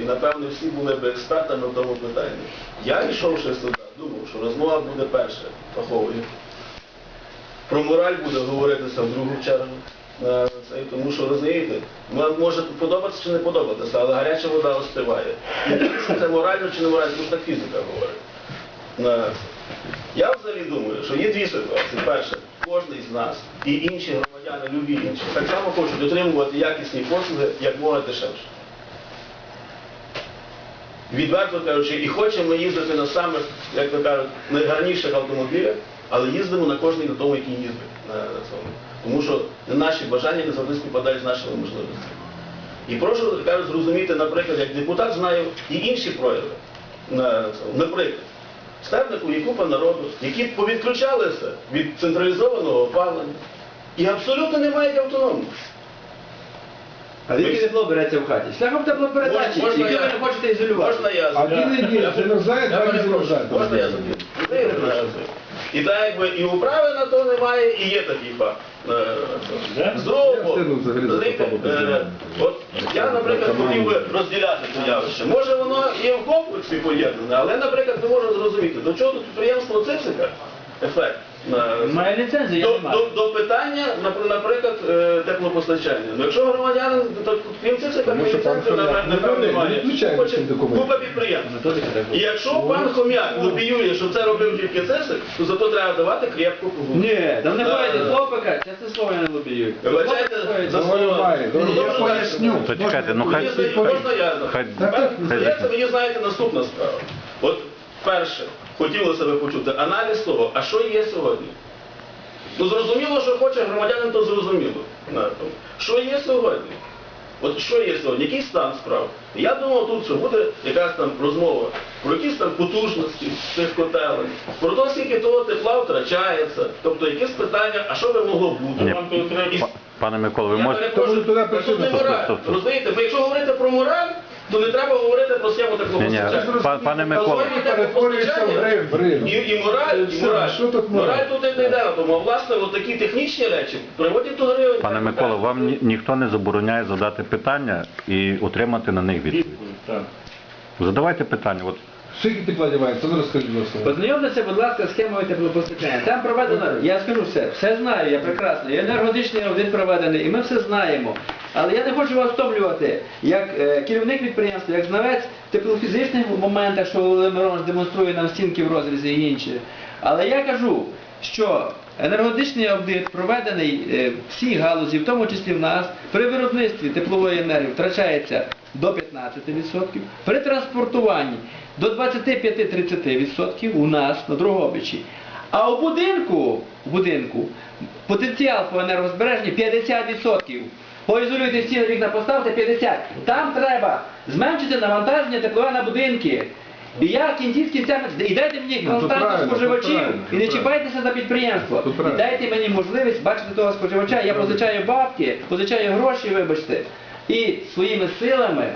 і напевно всі були б експертами в тому питанні. Я йшовши сюди, думав, що розмова буде перша фаховою. Про мораль буде говоритися в другу чергу. Е, Тому що розумієте, може подобатися чи не подобатися, але гаряча вода остиває. І тому що це морально чи не морально, тому що так фізика говорить. Е, Я взагалі думаю, що є дві ситуації. Перше, кожен з нас і інші громадяни, любі інші, так само хочуть отримувати якісні послуги як можна дешевше. Відверто кажучи, і хочемо їздити на самих, як то кажуть, найгарніших автомобілях, але їздимо на кожний на тому, який їздить на, цьому. Тому що наші бажання не завжди співпадають з нашими можливостями. І прошу кажуть, зрозуміти, наприклад, як депутат знаю і інші прояви. На, цьому. Наприклад, Стернику є купа народу, які повідключалися від централізованого опалення і абсолютно не мають автономності. А звідки тепло береться в хаті? Шляхом теплопередачі, Можна які ви я- не хочете ізолювати. Можна я А він не є, замерзає, Я два не перепрошую, замерзає. Можна я? Ви знаєте. І так якби і управи на то немає, і є такий факт. Е, Я встигну взагалі за е, от я, наприклад, хотів би розділяти це явище. Може воно є в комплексі поєднане, але, наприклад, не можу зрозуміти, до чого тут підприємство Цицика, ефект. е, Має ліцензію, я до, не маю. до, до питання, напр- наприклад, е, теплопостачання. Ну, якщо громадянин, то крім Цицика, Тому що пан ліцензії, Хомяк напевно, немає. не Хоче документ. Купа підприємств. І якщо пан Хом'як лобіює, що це робив тільки Цесик, то зато треба давати крепку кругу. Ні, там не Да, да. хлопика, це слово не лобіюю. Вибачайте за слово. має, Ну, Я поясню. То чекайте, ну хай... Мені здається, можна я Хай- Тепер, хай- здається, мені знаєте наступна справа. От перше, хотілося би почути аналіз того, а що є сьогодні? Ну зрозуміло, що хоче громадянин, то зрозуміло. На тому. Що є сьогодні? От що є сьогодні? Який стан справ? Я думав тут, що буде якась там розмова про якісь там потужності цих котелень, про те, скільки того тепла втрачається, тобто якісь питання, а що би могло бути? Ні, Вам тут треба- Пане Микола, ви я можете... перепрошую, туди так тут не мораль. Розумієте, бо якщо говорити про мораль, то не треба говорити про схему такого Ні-ні, постачання. па- пане Микола, Сьогодні Перетворюється в теплопостачання в грив. І, і мораль, і Що- мораль. що тут мораль? Мораль тут не йде на тому. А власне, от такі технічні речі приводять до гривень. Пане Микола, вам ні- ніхто не забороняє задати питання і отримати на них відповідь. Задавайте питання. От Скільки тепла дівається? Ну розкажіть, будь ласка. Познайомтеся, будь ласка, з схемою теплопостачання. Там проведено, я скажу все, все знаю, я прекрасно. І енергетичний аудит проведений, і ми все знаємо. Але я не хочу вас втомлювати, як е, керівник підприємства, як знавець в теплофізичних моментах, що Володимир Миронович демонструє нам стінки в розрізі і інше. Але я кажу, що енергетичний аудит проведений е, всій галузі, в тому числі в нас, при виробництві теплової енергії втрачається до 15%, при транспортуванні до 25-30% у нас на Дрогобичі. А у будинку, у будинку потенціал по енергозбереженні 50%. Поізолюйте стіни вікна, поставте 50. Там треба зменшити навантаження теплове на будинки. І я в кінці з кінцями, і дайте мені Ну, то константу споживачів і не чіпайтеся за підприємство. І дайте мені можливість бачити того споживача. Я позичаю бабки, позичаю гроші, вибачте. І своїми силами,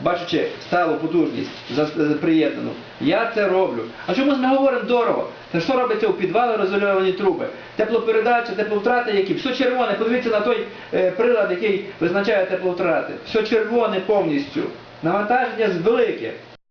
бачачи сталу потужність за- приєднану, я це роблю. А чому ми говоримо дорого? Та що робиться у підвалі розольовані труби? Теплопередача, тепловтрати які? Все червоне. Подивіться на той е, прилад, який визначає тепловтрати. Все червоне повністю. Навантаження велике.